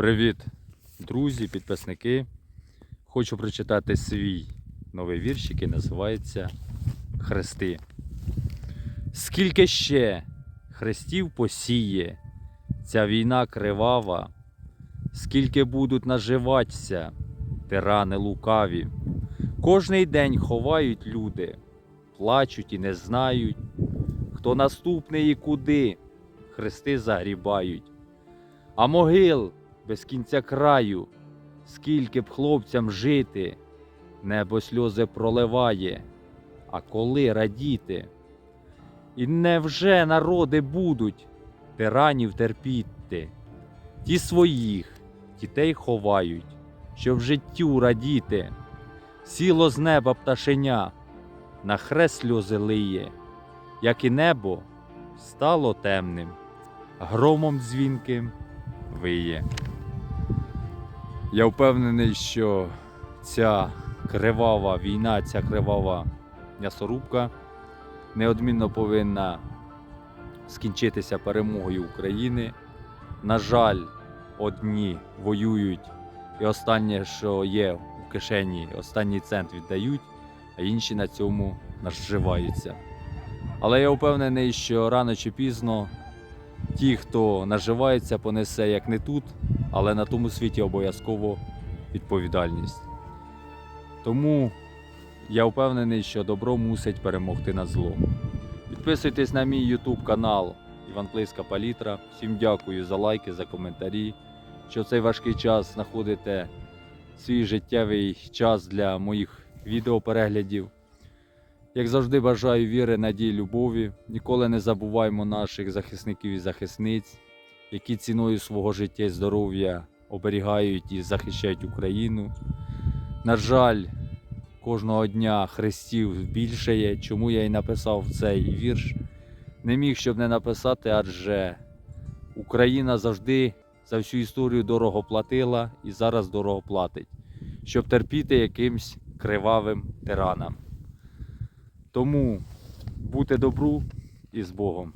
Привіт, друзі, підписники. Хочу прочитати свій новий вірш, який називається Хрести. Скільки ще хрестів посіє ця війна кривава, скільки будуть наживатися тирани лукаві. Кожний день ховають люди, плачуть і не знають, хто наступний і куди хрести загрібають. А могил без кінця краю, скільки б хлопцям жити, небо сльози проливає, а коли радіти? І невже народи будуть тиранів терпіти? Ті своїх дітей ховають, щоб життю радіти. Сіло з неба пташеня, на хрест сльози лиє, як і небо стало темним, громом дзвінким виє. Я впевнений, що ця кривава війна, ця кривава м'ясорубка неодмінно повинна скінчитися перемогою України. На жаль, одні воюють, і останнє, що є в кишені, останній цент віддають, а інші на цьому наживаються. Але я впевнений, що рано чи пізно ті, хто наживається, понесе як не тут, але на тому світі обов'язково відповідальність. Тому я впевнений, що добро мусить перемогти над злом. Підписуйтесь на мій YouTube канал Іван Плиска Палітра. Всім дякую за лайки, за коментарі. Що в цей важкий час знаходите свій життєвий час для моїх відеопереглядів. Як завжди, бажаю віри, надії, любові. Ніколи не забуваймо наших захисників і захисниць, які ціною свого життя і здоров'я оберігають і захищають Україну. На жаль, кожного дня хрестів більшає, чому я і написав цей вірш. Не міг щоб не написати, адже Україна завжди за всю історію дорого платила і зараз дорого платить, щоб терпіти якимсь кривавим тиранам. Тому бути добру і з Богом.